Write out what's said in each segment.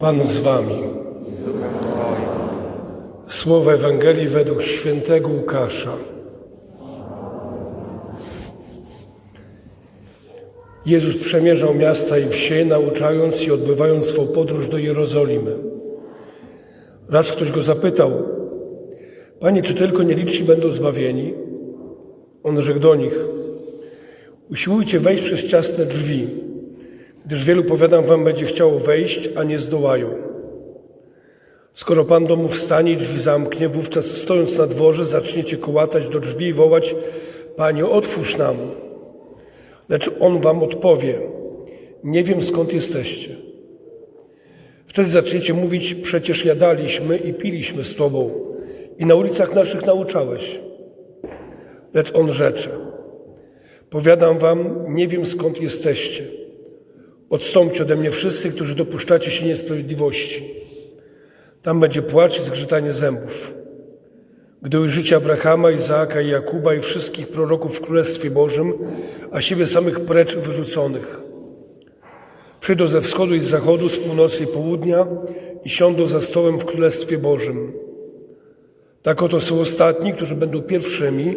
Pan z wami. Słowo Ewangelii według świętego Łukasza. Jezus przemierzał miasta i wsie, nauczając i odbywając swą podróż do Jerozolimy. Raz ktoś go zapytał, Panie, czy tylko nieliczni będą zbawieni? On rzekł do nich, usiłujcie wejść przez ciasne drzwi, gdyż wielu, powiadam wam, będzie chciało wejść, a nie zdołają. Skoro Pan domu wstanie i drzwi zamknie, wówczas stojąc na dworze zaczniecie kołatać do drzwi i wołać, Panie, otwórz nam. Lecz On wam odpowie, nie wiem skąd jesteście. Wtedy zaczniecie mówić, przecież jadaliśmy i piliśmy z Tobą i na ulicach naszych nauczałeś. Lecz On rzecze, powiadam wam, nie wiem skąd jesteście. Odstąpcie ode mnie wszyscy, którzy dopuszczacie się niesprawiedliwości. Tam będzie płacz i zgrzytanie zębów. Gdy ujrzycie Abrahama, Izaaka i Jakuba i wszystkich proroków w Królestwie Bożym, a siebie samych precz wyrzuconych. Przyjdą ze wschodu i z zachodu, z północy i południa i siądą za stołem w Królestwie Bożym. Tak oto są ostatni, którzy będą pierwszymi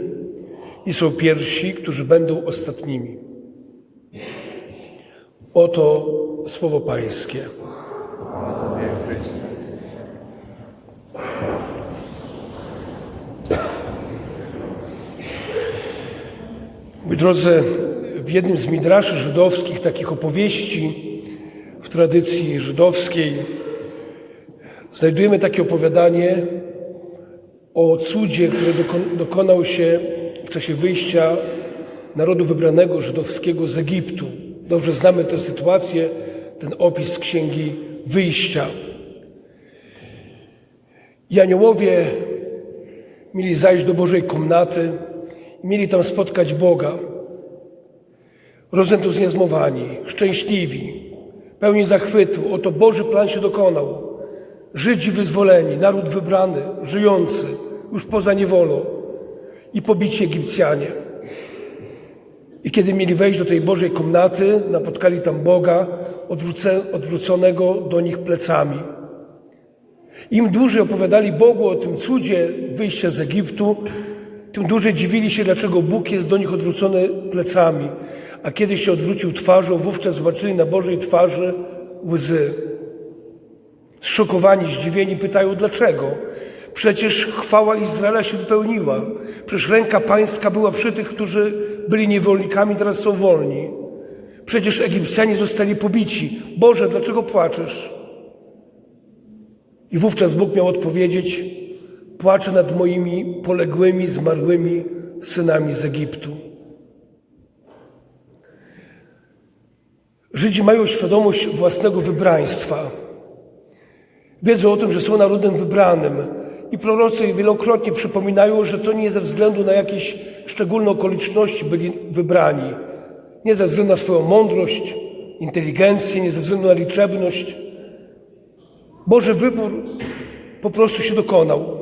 i są pierwsi, którzy będą ostatnimi. Oto słowo Pańskie. Mój drodzy, w jednym z midraszy żydowskich, takich opowieści w tradycji żydowskiej, znajdujemy takie opowiadanie o cudzie, który doko- dokonał się w czasie wyjścia narodu wybranego żydowskiego z Egiptu. Dobrze znamy tę sytuację, ten opis z księgi wyjścia. I aniołowie mieli zajść do Bożej komnaty i mieli tam spotkać Boga. Rozentuzjazmowani, szczęśliwi, pełni zachwytu. Oto Boży plan się dokonał. Żydzi wyzwoleni, naród wybrany, żyjący, już poza niewolą i pobici Egipcjanie. I kiedy mieli wejść do tej Bożej komnaty, napotkali tam Boga odwróconego do nich plecami. Im dłużej opowiadali Bogu o tym cudzie wyjścia z Egiptu, tym dłużej dziwili się, dlaczego Bóg jest do nich odwrócony plecami. A kiedy się odwrócił twarzą, wówczas zobaczyli na Bożej twarzy łzy. Zszokowani, zdziwieni pytają, dlaczego? Przecież chwała Izraela się wypełniła. Przecież ręka pańska była przy tych, którzy byli niewolnikami, teraz są wolni. Przecież Egipcjanie zostali pobici. Boże, dlaczego płaczesz? I wówczas Bóg miał odpowiedzieć: Płaczę nad moimi poległymi, zmarłymi synami z Egiptu. Żydzi mają świadomość własnego wybraństwa. Wiedzą o tym, że są narodem wybranym. I prorocy wielokrotnie przypominają, że to nie ze względu na jakieś szczególne okoliczności byli wybrani. Nie ze względu na swoją mądrość, inteligencję, nie ze względu na liczebność. Boży wybór po prostu się dokonał.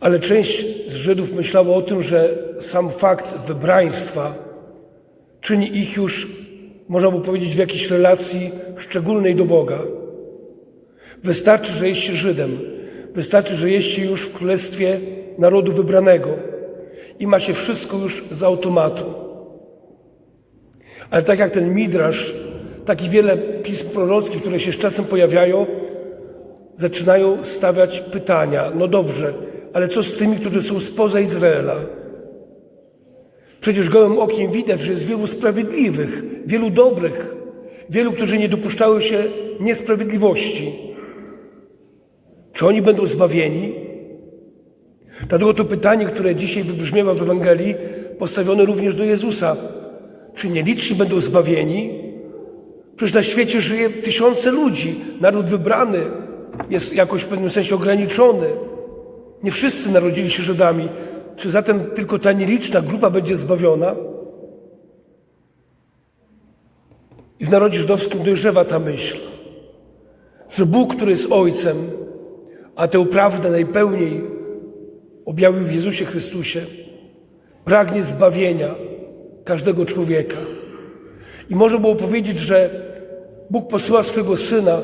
Ale część z Żydów myślała o tym, że sam fakt wybraństwa czyni ich już, można by powiedzieć, w jakiejś relacji szczególnej do Boga. Wystarczy, że jesteście Żydem. Wystarczy, że jesteście już w królestwie narodu wybranego i macie wszystko już z automatu. Ale tak jak ten Midrasz, tak i wiele pism prorockich, które się z czasem pojawiają, zaczynają stawiać pytania. No dobrze, ale co z tymi, którzy są spoza Izraela? Przecież gołym okiem widać, że jest wielu sprawiedliwych, wielu dobrych, wielu, którzy nie dopuszczały się niesprawiedliwości. Czy oni będą zbawieni? Dlatego to pytanie, które dzisiaj wybrzmiewa w Ewangelii, postawione również do Jezusa. Czy nieliczni będą zbawieni? Przecież na świecie żyje tysiące ludzi. Naród wybrany jest jakoś w pewnym sensie ograniczony. Nie wszyscy narodzili się Żydami. Czy zatem tylko ta nieliczna grupa będzie zbawiona? I w narodzie żydowskim dojrzewa ta myśl, że Bóg, który jest Ojcem, a tę prawdę najpełniej objawił w Jezusie Chrystusie, pragnie zbawienia każdego człowieka. I można było powiedzieć, że Bóg posyła swego Syna,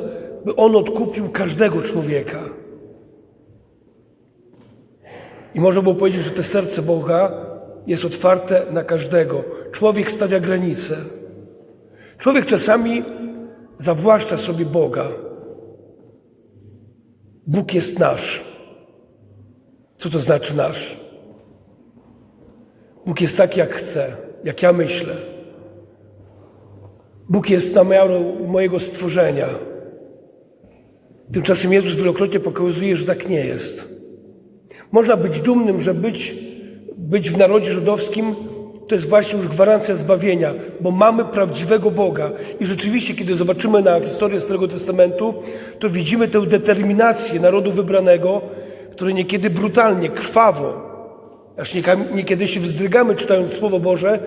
by On odkupił każdego człowieka. I można było powiedzieć, że to serce Boga jest otwarte na każdego. Człowiek stawia granice. Człowiek czasami zawłaszcza sobie Boga. Bóg jest nasz. Co to znaczy nasz? Bóg jest taki, jak chce, jak ja myślę. Bóg jest na miarę mojego stworzenia. Tymczasem Jezus wielokrotnie pokazuje, że tak nie jest. Można być dumnym, że być, być w narodzie żydowskim to jest właśnie już gwarancja zbawienia, bo mamy prawdziwego Boga. I rzeczywiście, kiedy zobaczymy na historię Starego Testamentu, to widzimy tę determinację narodu wybranego, który niekiedy brutalnie, krwawo, aż niekiedy się wzdrygamy czytając Słowo Boże,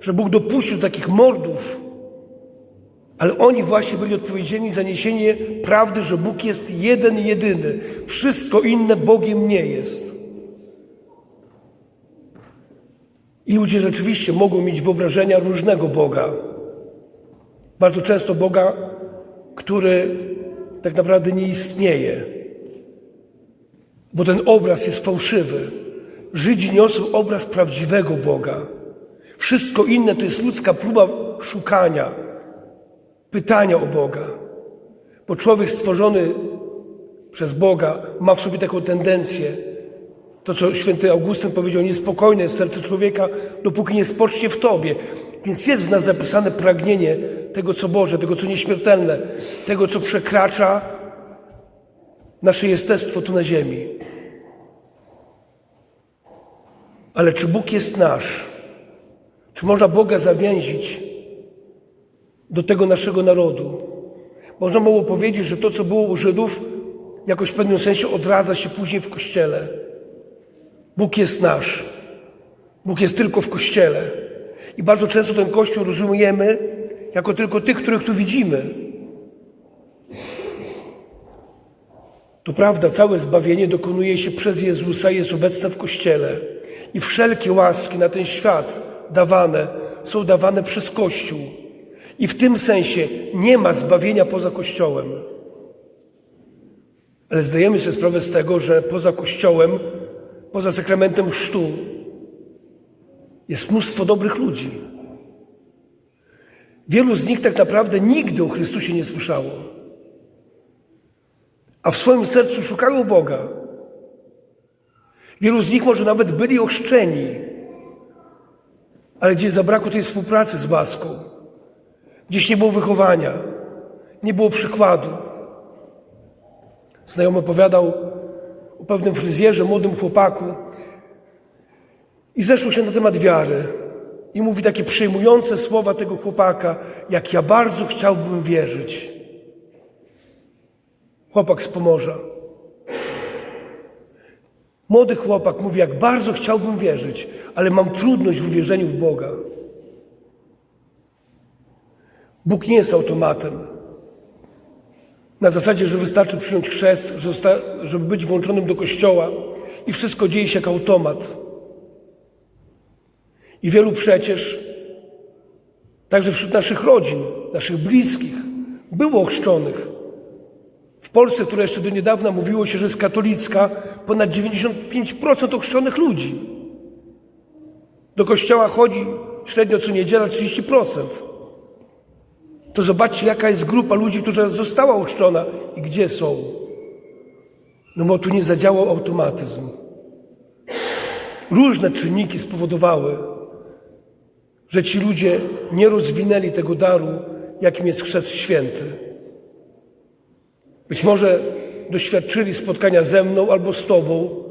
że Bóg dopuścił takich mordów, ale oni właśnie byli odpowiedzialni za niesienie prawdy, że Bóg jest jeden, jedyny. Wszystko inne Bogiem nie jest. I ludzie rzeczywiście mogą mieć wyobrażenia różnego Boga. Bardzo często Boga, który tak naprawdę nie istnieje, bo ten obraz jest fałszywy. Żydzi niosą obraz prawdziwego Boga. Wszystko inne to jest ludzka próba szukania, pytania o Boga. Bo człowiek stworzony przez Boga ma w sobie taką tendencję, to co święty Augustyn powiedział, niespokojne jest serce człowieka, dopóki nie spocznie w Tobie. Więc jest w nas zapisane pragnienie tego, co Boże, tego, co nieśmiertelne, tego, co przekracza nasze jestestwo tu na ziemi. Ale czy Bóg jest nasz? Czy można Boga zawięzić do tego naszego narodu? Można było powiedzieć, że to, co było u Żydów, jakoś w pewnym sensie odradza się później w Kościele. Bóg jest nasz. Bóg jest tylko w Kościele. I bardzo często ten Kościół rozumiemy jako tylko tych, których tu widzimy. To prawda, całe zbawienie dokonuje się przez Jezusa, jest obecne w Kościele. I wszelkie łaski na ten świat dawane są dawane przez Kościół. I w tym sensie nie ma zbawienia poza Kościołem. Ale zdajemy sobie sprawę z tego, że poza Kościołem, poza sakramentem chrztu jest mnóstwo dobrych ludzi. Wielu z nich tak naprawdę nigdy o Chrystusie nie słyszało, a w swoim sercu szukają Boga. Wielu z nich może nawet byli ochrzczeni, ale gdzieś zabrakło tej współpracy z łaską. Gdzieś nie było wychowania, nie było przykładu. Znajomy opowiadał o pewnym fryzjerze, młodym chłopaku i zeszło się na temat wiary. I mówi takie przejmujące słowa tego chłopaka, jak ja bardzo chciałbym wierzyć. Chłopak z Pomorza. Młody chłopak mówi, jak bardzo chciałbym wierzyć, ale mam trudność w uwierzeniu w Boga. Bóg nie jest automatem. Na zasadzie, że wystarczy przyjąć chrzest, żeby być włączonym do kościoła i wszystko dzieje się jak automat. I wielu przecież, także wśród naszych rodzin, naszych bliskich, było ochrzczonych. W Polsce, która jeszcze do niedawna mówiło się, że jest katolicka, ponad 95% ochrzczonych ludzi. Do kościoła chodzi średnio co niedziela 30%. To zobaczcie, jaka jest grupa ludzi, która została ochrzczona i gdzie są. No bo tu nie zadziałał automatyzm. Różne czynniki spowodowały, że ci ludzie nie rozwinęli tego daru, jakim jest chrzest święty. Być może doświadczyli spotkania ze mną albo z Tobą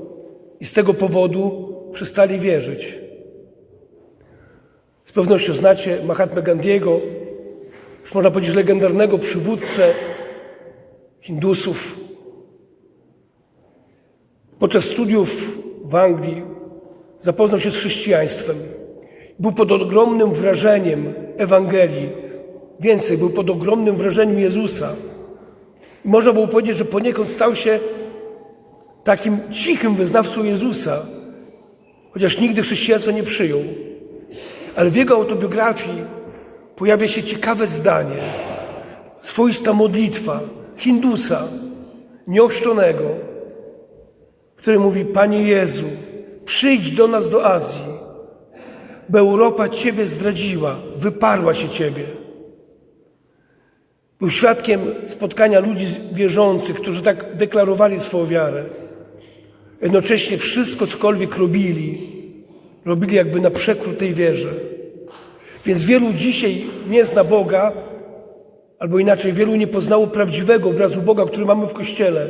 i z tego powodu przestali wierzyć. Z pewnością znacie Mahatma Gandiego, można powiedzieć legendarnego przywódcę Hindusów. Podczas studiów w Anglii zapoznał się z chrześcijaństwem. Był pod ogromnym wrażeniem Ewangelii. Więcej, był pod ogromnym wrażeniem Jezusa. Można było powiedzieć, że poniekąd stał się takim cichym wyznawcą Jezusa, chociaż nigdy chrześcijaństwa nie przyjął. Ale w jego autobiografii pojawia się ciekawe zdanie. swoista modlitwa Hindusa, nieochrzczonego, który mówi: Panie Jezu, przyjdź do nas do Azji, bo Europa Ciebie zdradziła, wyparła się Ciebie. Był świadkiem spotkania ludzi wierzących, którzy tak deklarowali swoją wiarę. Jednocześnie wszystko, cokolwiek robili, robili jakby na przekór tej wierze. Więc wielu dzisiaj nie zna Boga, albo inaczej, wielu nie poznało prawdziwego obrazu Boga, który mamy w Kościele,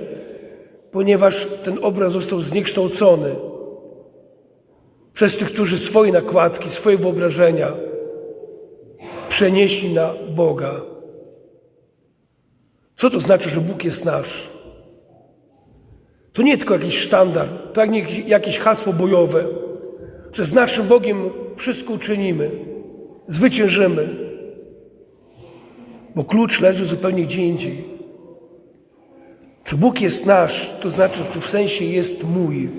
ponieważ ten obraz został zniekształcony przez tych, którzy swoje nakładki, swoje wyobrażenia przenieśli na Boga. Co to znaczy, że Bóg jest nasz? To nie tylko jakiś sztandar, to nie jakieś hasło bojowe, że z naszym Bogiem wszystko uczynimy, zwyciężymy, bo klucz leży zupełnie gdzie indziej. Czy Bóg jest nasz, to znaczy, że w sensie jest mój.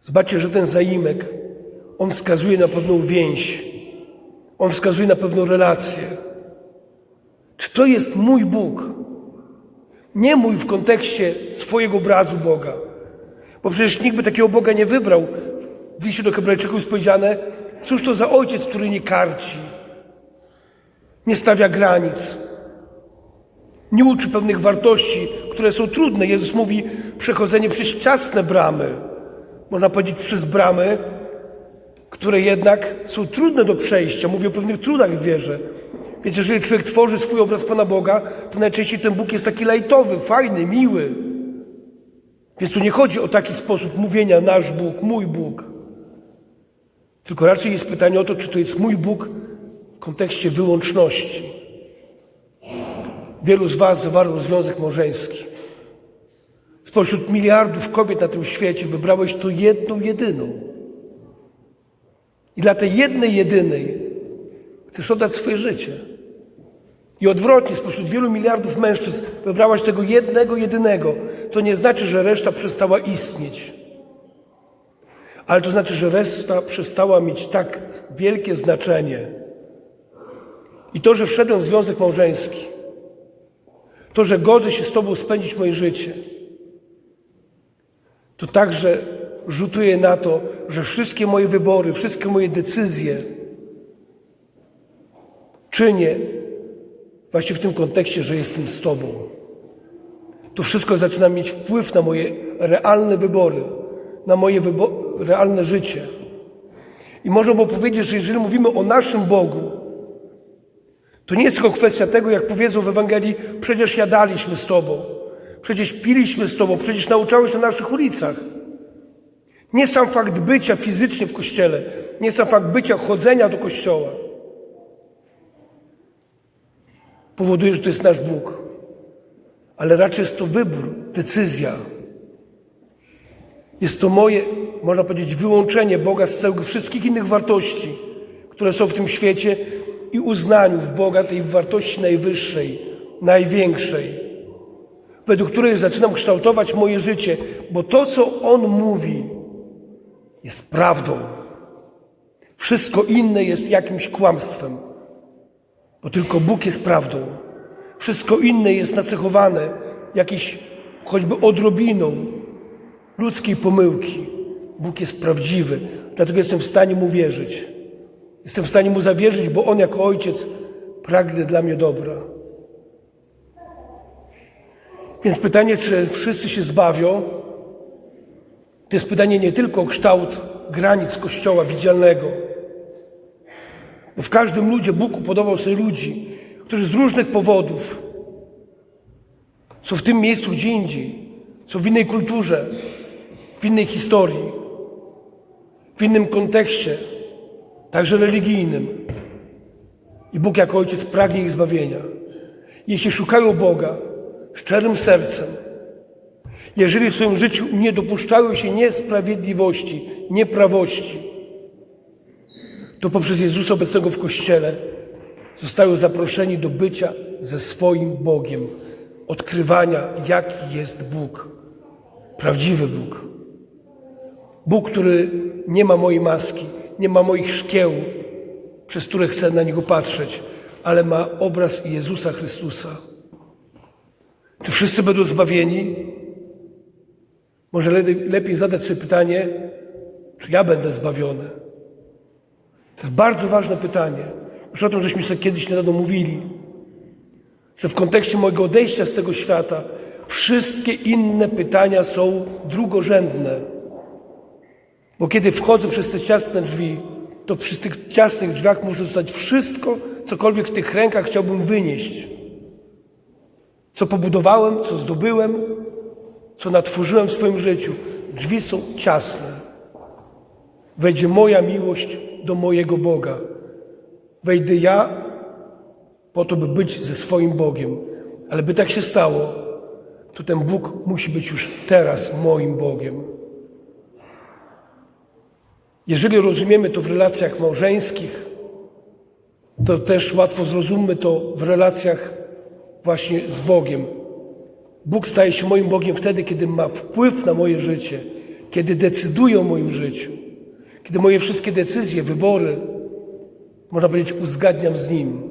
Zobaczcie, że ten zaimek, on wskazuje na pewną więź, on wskazuje na pewną relację. Czy to jest mój Bóg? Nie mój w kontekście swojego obrazu Boga. Bo przecież nikt by takiego Boga nie wybrał. W liście do Hebrajczyków jest powiedziane, cóż to za ojciec, który nie karci, nie stawia granic, nie uczy pewnych wartości, które są trudne. Jezus mówi, przechodzenie przez ciasne bramy, można powiedzieć przez bramy, które jednak są trudne do przejścia. Mówię o pewnych trudach w wierze. Więc jeżeli człowiek tworzy swój obraz Pana Boga, to najczęściej ten Bóg jest taki lajtowy, fajny, miły. Więc tu nie chodzi o taki sposób mówienia nasz Bóg, mój Bóg. Tylko raczej jest pytanie o to, czy to jest mój Bóg w kontekście wyłączności. Wielu z Was zawarło związek małżeński. Spośród miliardów kobiet na tym świecie wybrałeś tu jedną, jedyną. I dla tej jednej, jedynej chcesz oddać swoje życie. I odwrotnie, spośród wielu miliardów mężczyzn wybrałaś tego jednego, jedynego. To nie znaczy, że reszta przestała istnieć. Ale to znaczy, że reszta przestała mieć tak wielkie znaczenie. I to, że wszedłem w związek małżeński, to, że godzę się z Tobą spędzić moje życie, to także rzutuje na to, że wszystkie moje wybory, wszystkie moje decyzje czynię właśnie w tym kontekście, że jestem z Tobą. To wszystko zaczyna mieć wpływ na moje realne wybory, na moje wybo- realne życie. I można by powiedzieć, że jeżeli mówimy o naszym Bogu, to nie jest tylko kwestia tego, jak powiedzą w Ewangelii, przecież jadaliśmy z Tobą, przecież piliśmy z Tobą, przecież nauczałeś na naszych ulicach. Nie sam fakt bycia fizycznie w kościele, nie sam fakt bycia, chodzenia do kościoła powoduje, że to jest nasz Bóg, ale raczej jest to wybór, decyzja. Jest to moje, można powiedzieć, wyłączenie Boga z całych wszystkich innych wartości, które są w tym świecie i uznaniu w Boga tej wartości najwyższej, największej, według której zaczynam kształtować moje życie, bo to, co On mówi, jest prawdą. Wszystko inne jest jakimś kłamstwem, bo tylko Bóg jest prawdą. Wszystko inne jest nacechowane jakieś choćby odrobiną ludzkiej pomyłki. Bóg jest prawdziwy, dlatego jestem w stanie Mu wierzyć. Jestem w stanie Mu zawierzyć, bo On jako Ojciec pragnie dla mnie dobra. Więc pytanie, czy wszyscy się zbawią, to jest pytanie nie tylko o kształt granic Kościoła widzialnego, bo w każdym ludzie Bóg upodobał sobie ludzi, którzy z różnych powodów są w tym miejscu gdzie indziej, są w innej kulturze, w innej historii, w innym kontekście, także religijnym. I Bóg jako Ojciec pragnie ich zbawienia. Jeśli szukają Boga szczerym sercem, jeżeli w swoim życiu nie dopuszczają się niesprawiedliwości, nieprawości, to poprzez Jezusa obecnego w Kościele zostają zaproszeni do bycia ze swoim Bogiem, odkrywania, jaki jest Bóg, prawdziwy Bóg. Bóg, który nie ma mojej maski, nie ma moich szkieł, przez które chcę na Niego patrzeć. ale ma obraz Jezusa Chrystusa. Czy wszyscy będą zbawieni? Może le- lepiej zadać sobie pytanie, czy ja będę zbawiony? To jest bardzo ważne pytanie. Już o tym żeśmy sobie kiedyś niedawno mówili. Że w kontekście mojego odejścia z tego świata wszystkie inne pytania są drugorzędne. Bo kiedy wchodzę przez te ciasne drzwi, to przy tych ciasnych drzwiach może zostać wszystko, cokolwiek w tych rękach chciałbym wynieść. Co pobudowałem, co zdobyłem, co natworzyłem w swoim życiu. Drzwi są ciasne. Wejdzie moja miłość do mojego Boga. Wejdę ja po to, by być ze swoim Bogiem. Ale by tak się stało, to ten Bóg musi być już teraz moim Bogiem. Jeżeli rozumiemy to w relacjach małżeńskich, to też łatwo zrozummy to w relacjach właśnie z Bogiem. Bóg staje się moim Bogiem wtedy, kiedy ma wpływ na moje życie, kiedy decyduje o moim życiu, kiedy moje wszystkie decyzje, wybory, można powiedzieć, uzgadniam z Nim.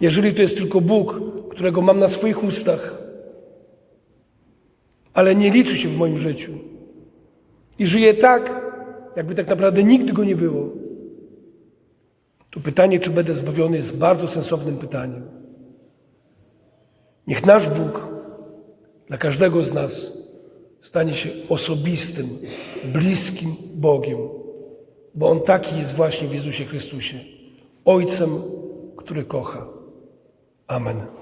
Jeżeli to jest tylko Bóg, którego mam na swoich ustach, ale nie liczy się w moim życiu i żyję tak, jakby tak naprawdę nigdy go nie było, to pytanie, czy będę zbawiony, jest bardzo sensownym pytaniem. Niech nasz Bóg dla każdego z nas stanie się osobistym, bliskim Bogiem, bo On taki jest właśnie w Jezusie Chrystusie, Ojcem, który kocha. Amen.